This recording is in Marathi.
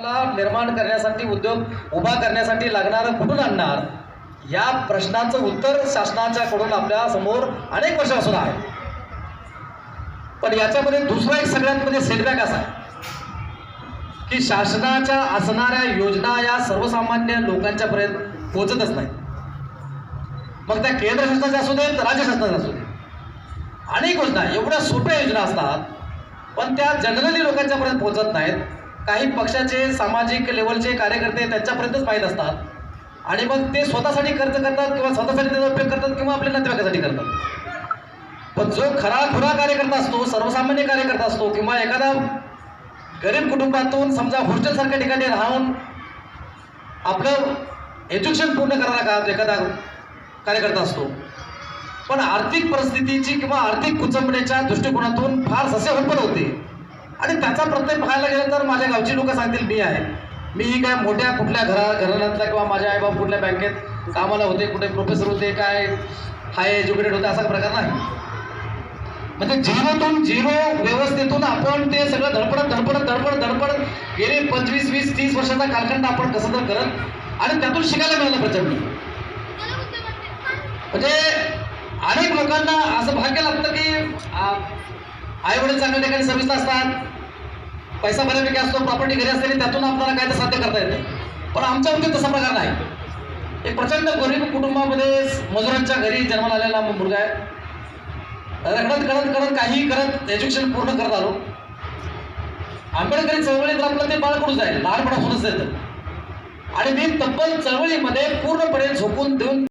मला निर्माण करण्यासाठी उद्योग उभा करण्यासाठी लागणारं कुठून आणणार? या प्रश्नाचं उत्तर शासनाच्याकडून आपल्यासमोर अनेक वर्षापासून आहे. पण याच्यामध्ये दुसरा एक सगळ्यात म्हणजे सेटबॅक असा की शासनाच्या असणाऱ्या योजना या सर्वसामान्य लोकांच्या पर्यंत पोहोचतच नाही मग त्या केंद्र शासनाच्या असू देत राज्य शासनाच्या असू देत. अनेक योजना एवढ्या सोप्या योजना असतात पण त्या जनरली लोकांच्या पर्यंत पोहोचत नाहीत. काही पक्षाचे सामाजिक लेवलचे कार्यकर्ते त्यांच्यापर्यंतच माहीत असतात. आणि मग ते स्वतःसाठी खर्च करतात किंवा स्वतःसाठी त्याचा उपयोग करतात किंवा आपल्या नातेवाईकासाठी करतात. पण जो खरा खुरा कार्यकर्ता असतो सर्वसामान्य कार्यकर्ता असतो किंवा एखादा गरीब कुटुंबातून समजा हॉस्टेलसारख्या ठिकाणी राहून आपलं एज्युकेशन पूर्ण करणारा का एखादा कार्यकर्ता असतो? पण आर्थिक परिस्थितीची किंवा आर्थिक कुचंबण्याच्या दृष्टिकोनातून फार सस्य होपण होते. आणि त्याचा प्रत्येक पाहायला गेलं तर माझ्या गावची लोक सांगतील मी आहे. मी ही काय मोठ्या कुठल्या घरा घराण्यातल्या किंवा माझ्या आईबाप कुठल्या बँकेत कामाला होते कुठे प्रोफेसर होते काय हाय एज्युकेटेड होते असा प्रकार नाही. म्हणजे झिरोतून झिरो व्यवस्थेतून आपण ते सगळं धडपडत धडपडत धडपडत धडपडत गेले पंचवीस वीस तीस वर्षाचा कालखंड आपण कसं तर करत आणि त्यातून शिकायला मिळालं प्रचंड. म्हणजे अनेक लोकांना असं भाग्य लागतं की आई वडील चांगल्या ठिकाणी सर्व्हिसला असतात. पैसा बऱ्यापैकी असतो प्रॉपर्टी घरी असते आणि त्यातून आपल्याला काय तर साध्य करता येते. पण आमच्या बाबतीत तसा प्रकार नाही. एक प्रचंड गरीब कुटुंबामध्ये मजुरांच्या घरी जन्माला आलेला मुलगा आहे. रगडत करत करत काही करत एज्युकेशन पूर्ण करत आलो. आंबेडकरी चळवळीत आपलं ते बाळकडून जाईल? लहानपणापासूनच येतं. आणि मी तब्बल चळवळीमध्ये पूर्णपणे झोकून देऊन